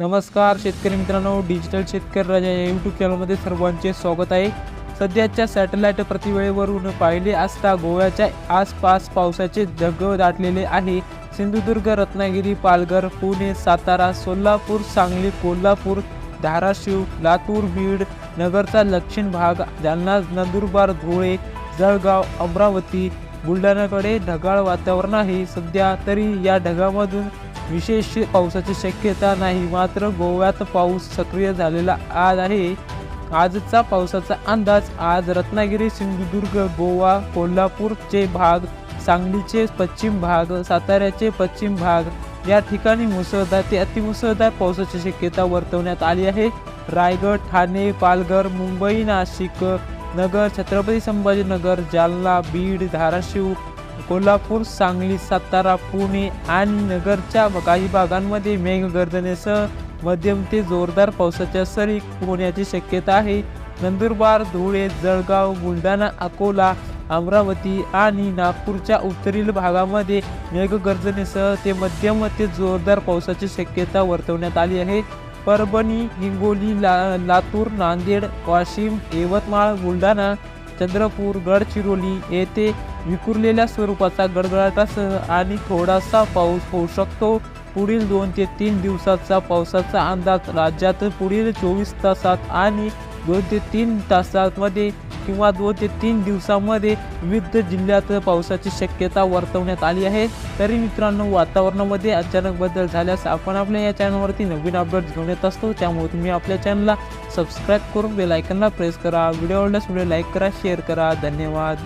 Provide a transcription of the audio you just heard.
नमस्कार शेतकरी मित्रांनो डिजिटल शेतकरी राजा या यूट्यूब चॅनलमध्ये सर्वांचे स्वागत आहे. सध्याच्या सॅटेलाईट प्रतिवेळेवरून पाहिले असता गोव्याच्या आसपास पावसाचे जग दाटलेले आहे. सिंधुदुर्ग रत्नागिरी पालघर पुणे सातारा सोलापूर सांगली कोल्हापूर धाराशिव लातूर बीड नगरचा दक्षिण भाग जालना नंदुरबार धुळे जळगाव अमरावती बुलढाण्याकडे ढगाळ वातावरण आहे. सध्या तरी या ढगामधून विशेष पावसाची शक्यता नाही मात्र गोव्यात पाऊस सक्रिय झालेला आज आहे. आजचा पावसाचा अंदाज आज रत्नागिरी सिंधुदुर्ग गोवा कोल्हापूरचे भाग सांगलीचे पश्चिम भाग साताऱ्याचे पश्चिम भाग या ठिकाणी मुसळधार ते अतिमुसळधार पावसाची शक्यता वर्तवण्यात आली आहे. रायगड ठाणे पालघर मुंबई नाशिक नगर छत्रपती संभाजीनगर जालना बीड धाराशिव कोल्हापूर सांगली सातारा पुणे आणि नगरच्या काही भागांमध्ये मेघगर्जनेसह मध्यम ते जोरदार पावसाच्या सरी होण्याची शक्यता आहे. नंदुरबार धुळे जळगाव बुलढाणा अकोला अमरावती आणि नागपूरच्या उत्तरील भागामध्ये मेघगर्जनेसह ते मध्यम ते जोरदार पावसाची शक्यता वर्तवण्यात आली आहे. परभणी हिंगोली ला लातूर नांदेड वाशिम यवतमाळ बुलढाणा चंद्रपूर गडचिरोली येथे विखुरलेल्या स्वरूपाचा गडगडाटासह आणि थोडासा पाऊस होऊ शकतो. पुढील दोन ते तीन दिवसाचा पावसाचा अंदाज राज्यात पुढील चोवीस तासात आणि दोन ते तीन तासांमध्ये किंवा दोन ते तीन दिवसामध्ये विविध जिल्ह्यात पावसाची शक्यता वर्तवण्यात आली आहे. तरी मित्रांनो वातावरणामध्ये अचानक बदल झाल्यास आपण आपल्या या चॅनलवरती नवीन अपडेट घेऊन येत असतो. त्यामुळे तुम्ही आपल्या चॅनलला सबस्क्राईब करून बेलायकनला प्रेस करा. व्हिडिओ आवडल्यास व्हिडिओ लाईक करा शेअर करा. धन्यवाद.